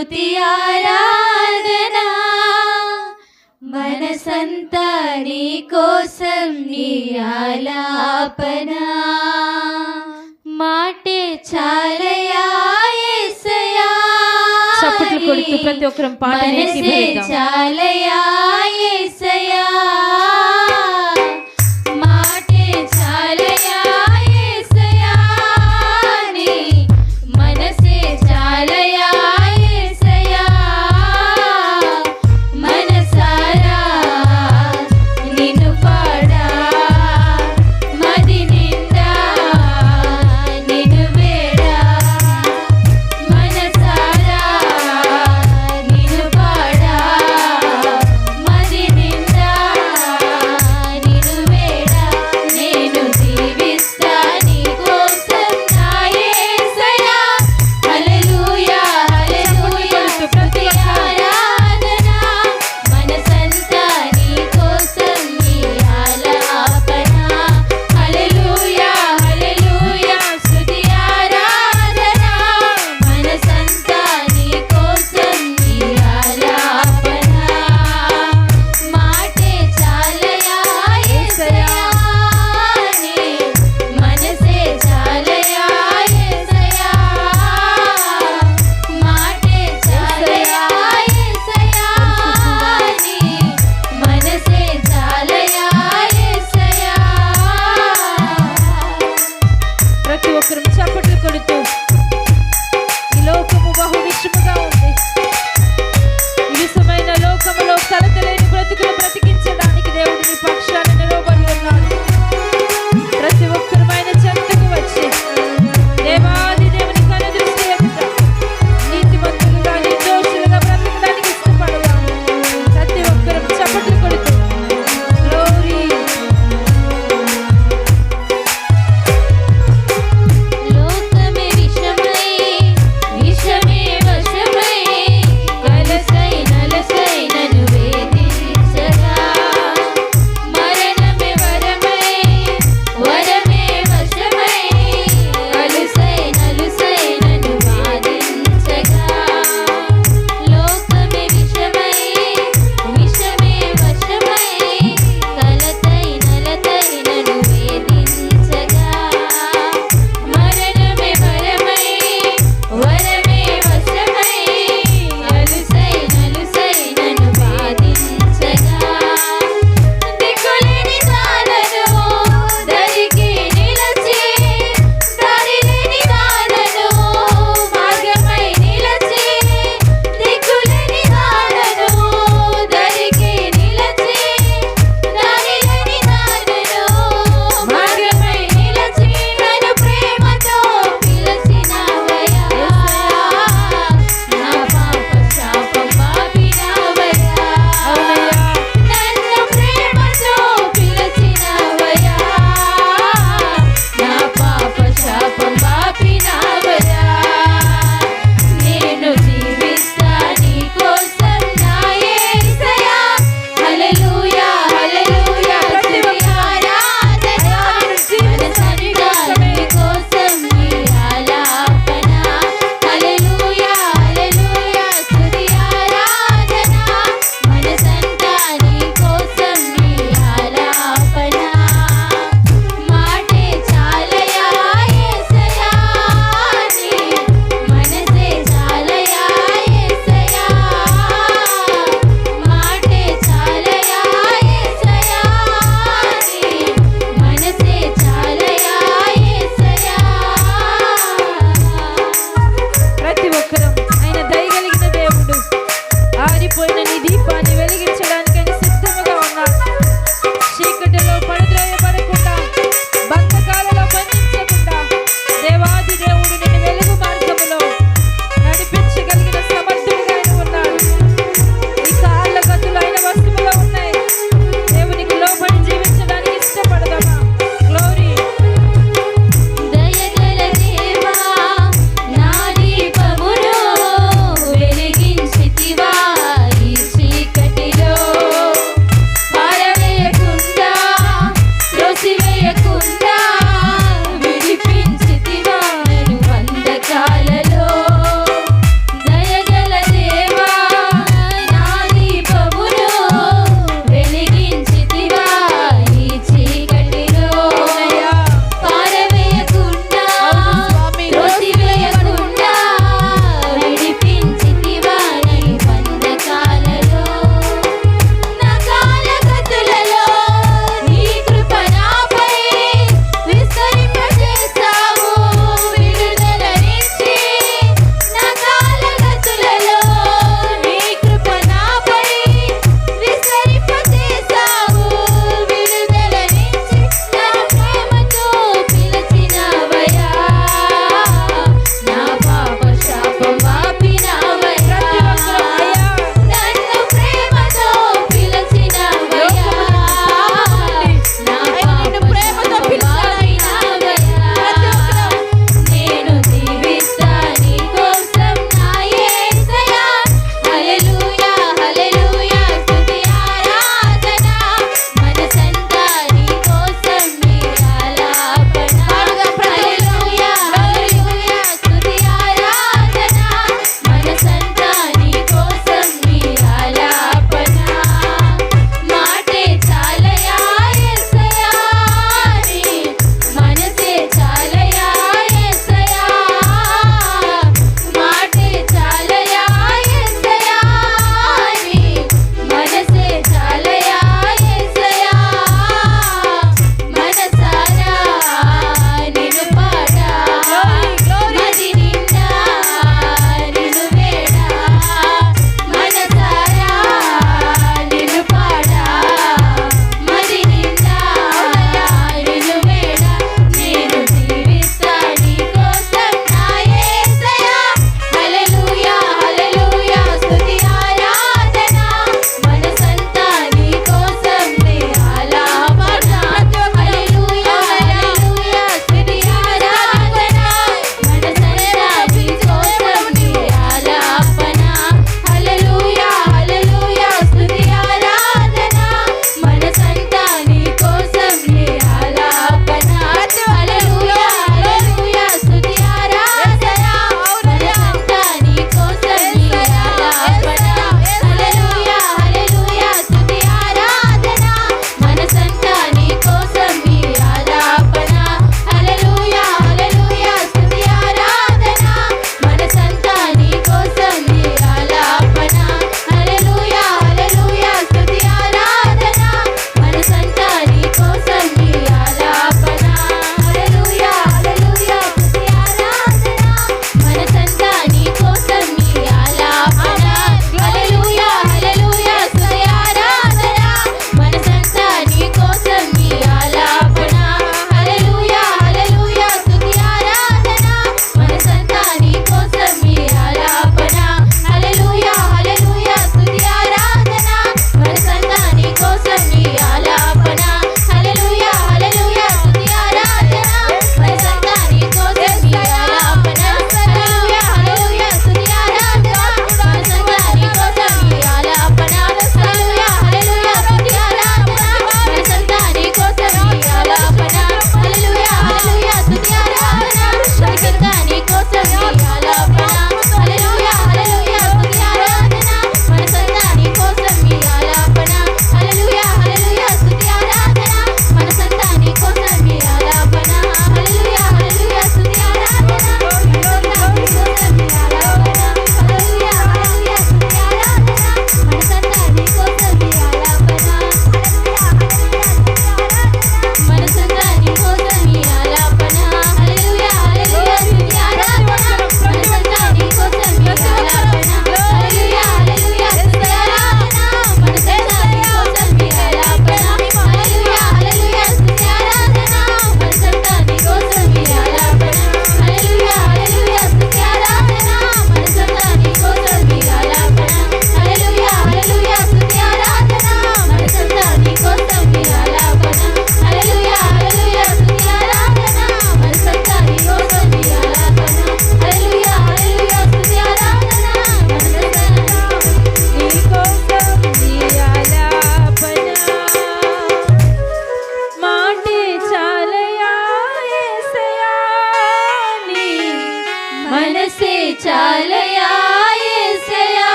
స్తుతి ఆరాధనా. మనసంతా నీ కోసం నీ ఆలాపన. మాటే చాలయా చప్పట్లు కొడుతూ ప్రతి ఒక్కరం పాట చాలయా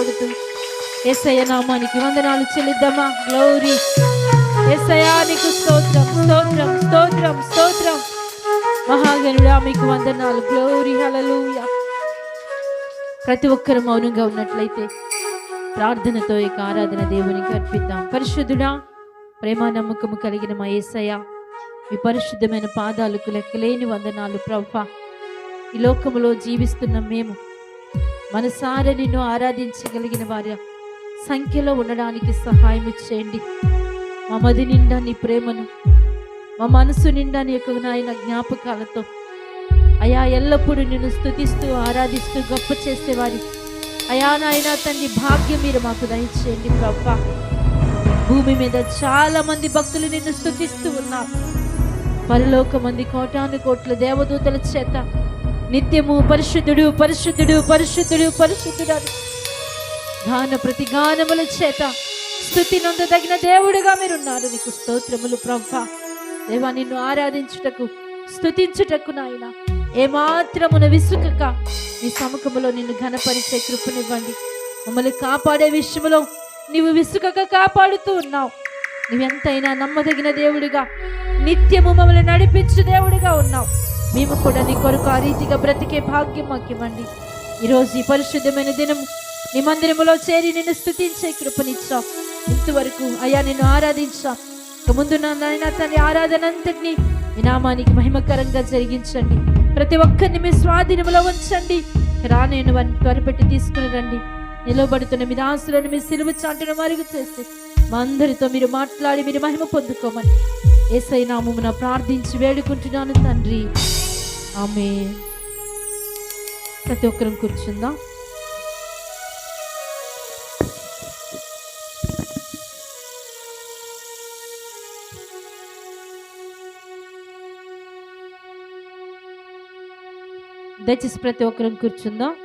కొడుతూ. ఎస్ఐ నామానికి వందనాలు చెల్లిద్దామా? గ్లౌరీ ఎస్ఐయా నీకు స్తోత్రం స్తోత్రం స్తోత్రం స్తోత్రం. మహాగణుడా మీకు వందనాలు. గ్లోరీ హలలుయా ప్రతి ఒక్కరు మౌనంగా ఉన్నట్లయితే ప్రార్థనతో ఈ ఆరాధన దేవునికి అర్పిద్దాం. పరిశుద్ధుడా ప్రేమ నమ్మకము కలిగిన మా యేసయ్య మీ పరిశుద్ధమైన పాదాలకు లెక్కలేని వందనాలు ప్రభ. ఈ లోకములో జీవిస్తున్న మేము మనసారా నిన్ను ఆరాధించగలిగిన వారి సంఖ్యలో ఉండడానికి సహాయం చేయండి. మా మది నిండా నీ ప్రేమను మా మనసు నిండా నీ యొక్క నాయన జ్ఞాపకాలతో అయా ఎల్లప్పుడూ నిన్ను స్థుతిస్తూ ఆరాధిస్తూ గొప్ప చేసేవారి. అయా నాయన తండ్రి భాగ్యం మీరు మాకు దయచేయండి ప్రభా. భూమి మీద చాలా మంది భక్తులు నిన్ను స్తుతిస్తూ ఉన్నారు. పరలోక మంది కోటాను కోట్ల దేవదూతల చేత నిత్యము పరిశుద్ధుడు పరిశుద్ధుడు పరిశుద్ధుడు పరిశుద్ధుడు గాన ప్రతి గానముల చేత స్థుతి నొందదగిన దేవుడుగా మీరున్నారు. నీకు స్తోత్రములు ప్రభా. దేవా నిన్ను ఆరాధించుటకు స్థుతించుటకు నాయన ఏమాత్రమున విసుకక నీ సముఖములో నిన్ను ఘనపరిచే కృపనివ్వండి. మమ్మల్ని కాపాడే విషయంలో నీవు విసుకక కాపాడుతూ ఉన్నావు. నువ్వెంతైనా నమ్మదగిన దేవుడిగా నిత్యము మమ్మల్ని నడిపించు దేవుడిగా ఉన్నావు. మేము కూడా నీ కొరకు ఆ రీతిగా బ్రతికే భాగ్యం మాకివ్వండి ఈరోజు ఈ పరిశుద్ధమైన దినం నీ మందిరములో చేరి నిన్ను స్థుతించే కృపనిచ్చా. ఇంతవరకు అయ్యా నిన్ను ఆరాధించా. ఇక ముందు నా నాయన తన ఆరాధన అంతటినీ మీ నామానికి మహిమకరంగా జరిగించండి. ప్రతి ఒక్కరిని మీ స్వాధీనములో ఉంచండి. రానేను వారిని త్వరపెట్టి తీసుకుని రండి. నిలబడుతున్న మీ దాసులను మీ సిలువ చాటును మరుగు చేసి మా అందరితో మీరు మాట్లాడి మీరు మహిమ పొందుకోమని. ఏసై నామమున ప్రార్థించి వేడుకుంటున్నాను తండ్రి. ఆమె ప్రతి ఒక్కరం కూర్చుందాం. దయచేసి ప్రతి ఒక్కరం కూర్చుందాం.